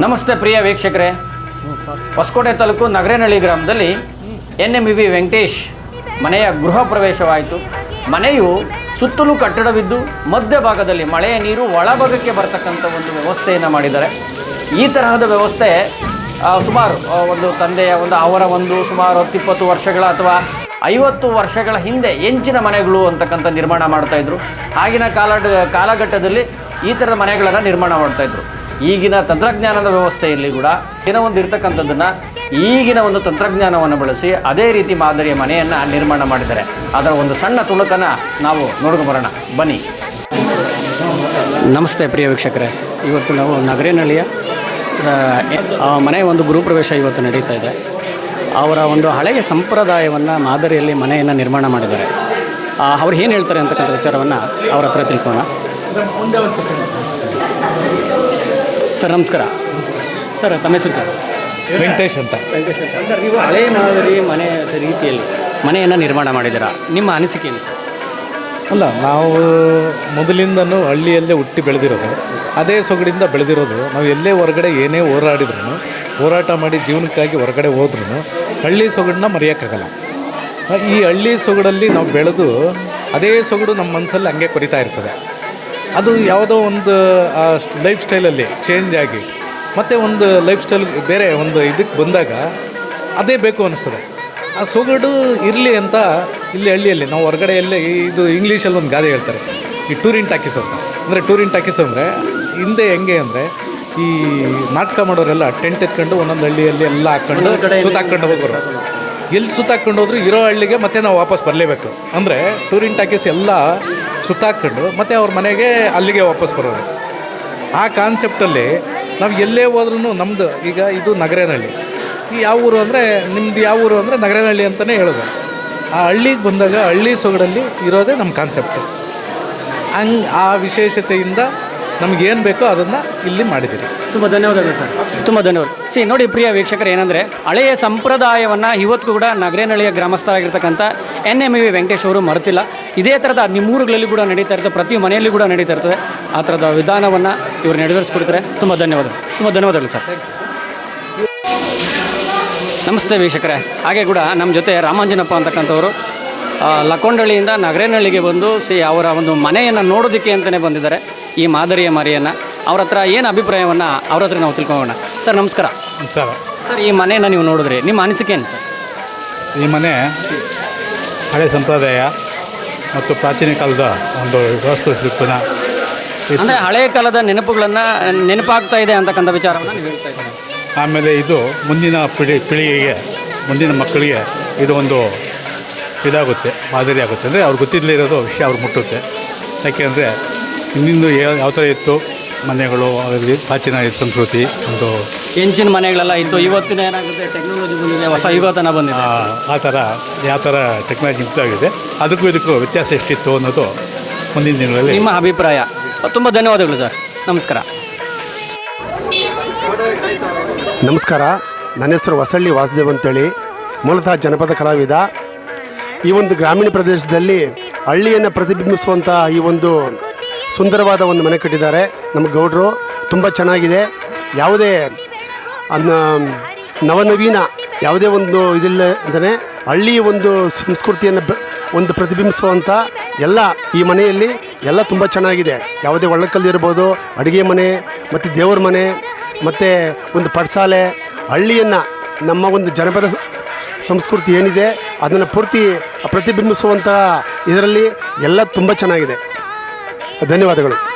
ನಮಸ್ತೆ ಪ್ರಿಯ ವೀಕ್ಷಕರೇ. ಹೊಸಕೋಟೆ ತಾಲೂಕು ನಗರೇನಹಳ್ಳಿ ಗ್ರಾಮದಲ್ಲಿ ಎನ್ ಎಂ ವಿ ವೆಂಕಟೇಶ್ ಮನೆಯ ಗೃಹ ಪ್ರವೇಶವಾಯಿತು. ಮನೆಯು ಸುತ್ತಲೂ ಕಟ್ಟಡವಿದ್ದು, ಮಧ್ಯ ಭಾಗದಲ್ಲಿ ಮಳೆಯ ನೀರು ಒಳಭಾಗಕ್ಕೆ ಬರ್ತಕ್ಕಂಥ ಒಂದು ವ್ಯವಸ್ಥೆಯನ್ನು ಮಾಡಿದ್ದಾರೆ. ಈ ತರಹದ ವ್ಯವಸ್ಥೆ ಸುಮಾರು ಒಂದು ತಂದೆಯ ಒಂದು ಅವರ ಒಂದು ಸುಮಾರು ಹತ್ತಿಪ್ಪತ್ತು ವರ್ಷಗಳ ಅಥವಾ ಐವತ್ತು ವರ್ಷಗಳ ಹಿಂದೆ ಹೆಂಚಿನ ಮನೆಗಳು ಅಂತಕ್ಕಂಥ ನಿರ್ಮಾಣ ಮಾಡ್ತಾಯಿದ್ರು ಆಗಿನ ಕಾಲ ಕಾಲಘಟ್ಟದಲ್ಲಿ ಈ ಥರದ ಮನೆಗಳನ್ನು ನಿರ್ಮಾಣ ಮಾಡ್ತಾ ಇದ್ರು. ಈಗಿನ ತಂತ್ರಜ್ಞಾನದ ವ್ಯವಸ್ಥೆಯಲ್ಲಿ ಕೂಡ ಏನೋ ಒಂದು ಇರ್ತಕ್ಕಂಥದ್ದನ್ನು ಈಗಿನ ಒಂದು ತಂತ್ರಜ್ಞಾನವನ್ನು ಬಳಸಿ ಅದೇ ರೀತಿ ಮಾದರಿಯ ಮನೆಯನ್ನು ನಿರ್ಮಾಣ ಮಾಡಿದ್ದಾರೆ. ಅದರ ಒಂದು ಸಣ್ಣ ತುಣುಕನ್ನು ನಾವು ನೋಡ್ಕೊಂಡು ಬರೋಣ. ಬನ್ನಿ. ನಮಸ್ತೆ ಪ್ರಿಯ ವೀಕ್ಷಕರೇ. ಇವತ್ತು ನಾವು ನಗರೇನಹಳ್ಳಿಯ ಮನೆ ಒಂದು ಗೃಹಪ್ರವೇಶ ಇವತ್ತು ನಡೀತಾ ಇದೆ. ಅವರ ಒಂದು ಹಳೆಯ ಸಂಪ್ರದಾಯವನ್ನು ಮಾದರಿಯಲ್ಲಿ ಮನೆಯನ್ನು ನಿರ್ಮಾಣ ಮಾಡಿದ್ದಾರೆ. ಅವ್ರು ಏನು ಹೇಳ್ತಾರೆ ಅಂತಕ್ಕಂಥ ವಿಚಾರವನ್ನು ಅವರ ಹತ್ರ ತಿಳ್ಕೋಣ ಸರ್ ನಮಸ್ಕಾರ. ಸರ್ ತಮ್ಮ ಹೆಸರು ಸರ್? ವೆಂಕಟೇಶ್ ಅಂತ. ಸರ್ ನೀವು ಹಳೆಯ ಮಾದರಿ ಮನೆ ರೀತಿಯಲ್ಲಿ ಮನೆಯನ್ನು ನಿರ್ಮಾಣ ಮಾಡಿದ್ದೀರಾ? ನಿಮ್ಮ ಅನಿಸಿಕೆ ಏನು? ಅಲ್ಲ ನಾವು ಮೊದಲಿಂದನೂ ಹಳ್ಳಿಯಲ್ಲೇ ಹುಟ್ಟಿ ಬೆಳೆದಿರೋದು. ಅದೇ ಸೊಗಡಿಂದ ಬೆಳೆದಿರೋದು. ನಾವು ಎಲ್ಲೇ ಹೊರಗಡೆ ಏನೇ ಹೋರಾಡಿದ್ರು ಹೋರಾಟ ಮಾಡಿ ಜೀವನಕ್ಕಾಗಿ ಹೊರಗಡೆ ಹೋದ್ರೂ ಹಳ್ಳಿ ಸೊಗಡನ್ನ ಮರೆಯೋಕ್ಕಾಗಲ್ಲ. ಈ ಹಳ್ಳಿ ಸೊಗಡಲ್ಲಿ ನಾವು ಬೆಳೆದು ಅದೇ ಸೊಗಡು ನಮ್ಮ ಮನಸ್ಸಲ್ಲಿ ಹಂಗೆ ಕೊರಿತಾ ಇರ್ತದೆ. ಅದು ಯಾವುದೋ ಒಂದು ಲೈಫ್ ಸ್ಟೈಲಲ್ಲಿ ಚೇಂಜ್ ಆಗಿ ಮತ್ತು ಒಂದು ಲೈಫ್ ಸ್ಟೈಲ್ ಬೇರೆ ಒಂದು ಇದಕ್ಕೆ ಬಂದಾಗ ಅದೇ ಬೇಕು ಅನ್ನಿಸ್ತದೆ ಆ ಸೊಗಡು ಇರಲಿ ಅಂತ ಇಲ್ಲಿ ಹಳ್ಳಿಯಲ್ಲಿ ನಾವು ಹೊರಗಡೆ ಎಲ್ಲೇ ಇದು ಇಂಗ್ಲೀಷಲ್ಲಿ ಒಂದು ಗಾದೆ ಹೇಳ್ತಾರೆ. ಈ ಟೂರಿನ್ ಟಾಕೀಸ್ ಅಂತ. ಅಂದರೆ ಟೂರಿನ್ ಟಾಕೀಸ್ ಅಂದರೆ ಹಿಂದೆ ಹೆಂಗೆ ಅಂದರೆ ಈ ನಾಟಕ ಮಾಡೋರೆಲ್ಲ ಟೆಂಟ್ ಎತ್ಕೊಂಡು ಒಂದೊಂದು ಹಳ್ಳಿಯಲ್ಲಿ ಎಲ್ಲ ಹಾಕ್ಕೊಂಡು ಸುತ್ತಾಕೊಂಡು ಹೋಗೋರು. ಎಲ್ಲಿ ಸುತ್ತಾಕೊಂಡು ಹೋದ್ರು ಇರೋ ಹಳ್ಳಿಗೆ ಮತ್ತೆ ನಾವು ವಾಪಸ್ ಬರಲೇಬೇಕು. ಅಂದರೆ ಟೂರಿನ್ ಟಾಕೀಸ್ ಎಲ್ಲ ಸುತ್ತಾಕೊಂಡು ಮತ್ತೆ ಅವ್ರ ಮನೆಗೆ ಅಲ್ಲಿಗೆ ವಾಪಸ್ ಬರೋದು ಆ ಕಾನ್ಸೆಪ್ಟಲ್ಲಿ ನಾವು ಎಲ್ಲೇ ಹೋದ್ರೂ ನಮ್ಮದು ಈಗ ಇದು ನಗರನಹಳ್ಳಿ ಈ ಯಾವ ಊರು ಅಂದರೆ ನಿಮ್ದು ಯಾವ ಊರು ಅಂದರೆ ನಗರೇನಹಳ್ಳಿ ಅಂತಲೇ ಹೇಳೋದು. ಆ ಹಳ್ಳಿಗೆ ಬಂದಾಗ ಹಳ್ಳಿ ಸೊಗಡಲ್ಲಿ ಇರೋದೇ ನಮ್ಮ ಕಾನ್ಸೆಪ್ಟು. ಹಂಗೆ ಆ ವಿಶೇಷತೆಯಿಂದ ನಮಗೇನು ಬೇಕೋ ಅದನ್ನು ಇಲ್ಲಿ ಮಾಡಿದ್ದೀರಿ ತುಂಬ ಧನ್ಯವಾದಗಳು ಸರ್. ತುಂಬ ಧನ್ಯವಾದ. ಸಿ, ನೋಡಿ ಪ್ರಿಯ ವೀಕ್ಷಕರು, ಏನಂದರೆ ಹಳೆಯ ಸಂಪ್ರದಾಯವನ್ನು ಇವತ್ತು ಕೂಡ ನಗರೇನಹಳ್ಳಿಯ ಗ್ರಾಮಸ್ಥರಾಗಿರ್ತಕ್ಕಂಥ ಎನ್ ಎಂ ವಿ ವೆಂಕಟೇಶ್ ಅವರು ಮರೆತಿಲ್ಲ. ಇದೇ ಥರದ ನಿಮ್ಮೂರುಗಳಲ್ಲಿ ಕೂಡ ನಡೀತಾ ಇರ್ತದೆ, ಪ್ರತಿ ಮನೆಯಲ್ಲಿ ಕೂಡ ನಡೀತಾ ಇರ್ತದೆ. ಆ ಥರದ ವಿಧಾನವನ್ನು ಇವರು ನೆರವೇರಿಸ್ಕೊಡ್ತಾರೆ. ತುಂಬ ಧನ್ಯವಾದಗಳು. ತುಂಬ ಧನ್ಯವಾದಗಳು ಸರ್. ನಮಸ್ತೆ ವೀಕ್ಷಕರೇ. ಹಾಗೆ ಕೂಡ ನಮ್ಮ ಜೊತೆ ರಾಮಾಂಜನಪ್ಪ ಅಂತಕ್ಕಂಥವರು. ಲಕ್ಕೊಂಡಳ್ಳಿಯಿಂದ ನಗರೇನಹಳ್ಳಿಗೆ ಬಂದು ಸಿ, ಅವರ ಒಂದು ಮನೆಯನ್ನು ನೋಡೋದಕ್ಕೆ ಅಂತಲೇ ಬಂದಿದ್ದಾರೆ. ಈ ಮಾದರಿಯ ಮರಿಯನ್ನು ಅವ್ರ ಹತ್ರ ಏನು ಅಭಿಪ್ರಾಯವನ್ನು ಅವ್ರ ಹತ್ರ ನಾವು ತಿಳ್ಕೊಳ್ಳೋಣ ಸರ್ ನಮಸ್ಕಾರ. ನಮಸ್ಕಾರ. ಸರ್ ಈ ಮನೆಯನ್ನು ನೀವು ನೋಡಿದ್ರಿ ನಿಮ್ಮ ಅನಿಸಿಕೆ ಏನು ಸರ್? ಈ ಮನೆ ಹಳೆ ಸಂಪ್ರದಾಯ ಮತ್ತು ಪ್ರಾಚೀನ ಕಾಲದ ಒಂದು ವಾಸ್ತುಶಿಲ್ಪನ ಅಂದರೆ ಹಳೆಯ ಕಾಲದ ನೆನಪುಗಳನ್ನು ನೆನಪಾಗ್ತಾ ಇದೆ ಅಂತಕ್ಕಂಥ ವಿಚಾರವನ್ನು ನೀವು ಹೇಳ್ತಾ ಇದ್ದೀರಿ? ಆಮೇಲೆ ಇದು ಮುಂದಿನ ಪೀಳಿ ಪೀಳಿಗೆಗೆ ಮುಂದಿನ ಮಕ್ಕಳಿಗೆ ಇದು ಒಂದು ಇದಾಗುತ್ತೆ ಮಾದರಿ ಆಗುತ್ತೆ ಅಂದರೆ ಅವ್ರು ಗೊತ್ತಿಲ್ಲದೆ ಇರೋದು ವಿಷಯ ಅವ್ರು ಮುಟ್ಟುತ್ತೆ. ಯಾಕೆಂದರೆ ಹಿಂದಿಂದು ಯಾವ ಥರ ಇತ್ತು ಮನೆಗಳು ಅದರಲ್ಲಿ ಪ್ರಾಚೀನ ಸಂಸ್ಕೃತಿ ಒಂದು ಹೆಂಚಿನ ಮನೆಗಳೆಲ್ಲ ಇತ್ತು. ಇವತ್ತಿನ ಏನಾಗುತ್ತೆ ಟೆಕ್ನಾಲಜಿ ಬಂದಿದೆ ಹೊಸ ಯುಗತನ ಬಂದಿದೆ. ಆ ಥರ ಯಾವ ಥರ ಟೆಕ್ನಾಲಜಿ ಆಗಿದೆ ಅದಕ್ಕೂ ಇದಕ್ಕೂ ವ್ಯತ್ಯಾಸ ಎಷ್ಟಿತ್ತು ಅನ್ನೋದು ಮುಂದಿನ ದಿನಗಳಲ್ಲಿ ನಿಮ್ಮ ಅಭಿಪ್ರಾಯ. ತುಂಬ ಧನ್ಯವಾದಗಳು ಸರ್. ನಮಸ್ಕಾರ. ನಮಸ್ಕಾರ. ನನ್ನ ಹೆಸರು ಹೊಸಳ್ಳಿ ವಾಸುದೇವ್ ಅಂತೇಳಿ. ಮೂಲತಃ ಜನಪದ ಕಲಾವಿದ. ಈ ಒಂದು ಗ್ರಾಮೀಣ ಪ್ರದೇಶದಲ್ಲಿ ಹಳ್ಳಿಯನ್ನು ಪ್ರತಿಬಿಂಬಿಸುವಂಥ ಈ ಒಂದು ಸುಂದರವಾದ ಒಂದು ಮನೆ ಕಟ್ಟಿದ್ದಾರೆ. ನಮ್ಮ ಗೌಡರು ತುಂಬ ಚೆನ್ನಾಗಿದೆ. ಯಾವುದೇ, ಅನ್ನ, ನವನವೀನ ಯಾವುದೇ ಒಂದು ಇದಿಲ್ಲ ಅಂತಲೇ ಹಳ್ಳಿಯ ಒಂದು ಸಂಸ್ಕೃತಿಯನ್ನು ಒಂದು ಪ್ರತಿಬಿಂಬಿಸುವಂಥ ಎಲ್ಲ ಈ ಮನೆಯಲ್ಲಿ ಎಲ್ಲ ತುಂಬ ಚೆನ್ನಾಗಿದೆ. ಯಾವುದೇ ಒಳ್ಳಕಲ್ಲಿರ್ಬೋದು ಅಡುಗೆ ಮನೆ, ಮತ್ತು ದೇವ್ರ ಮನೆ, ಮತ್ತು ಒಂದು ಪಡ್ಸಾಲೆ, ಹಳ್ಳಿಯನ್ನು ನಮ್ಮ ಒಂದು ಜನಪದ ಸಂಸ್ಕೃತಿ ಏನಿದೆ, ಅದನ್ನು ಪೂರ್ತಿ ಪ್ರತಿಬಿಂಬಿಸುವಂಥ ಇದರಲ್ಲಿ ಎಲ್ಲ ತುಂಬ ಚೆನ್ನಾಗಿದೆ. ಧನ್ಯವಾದಗಳು.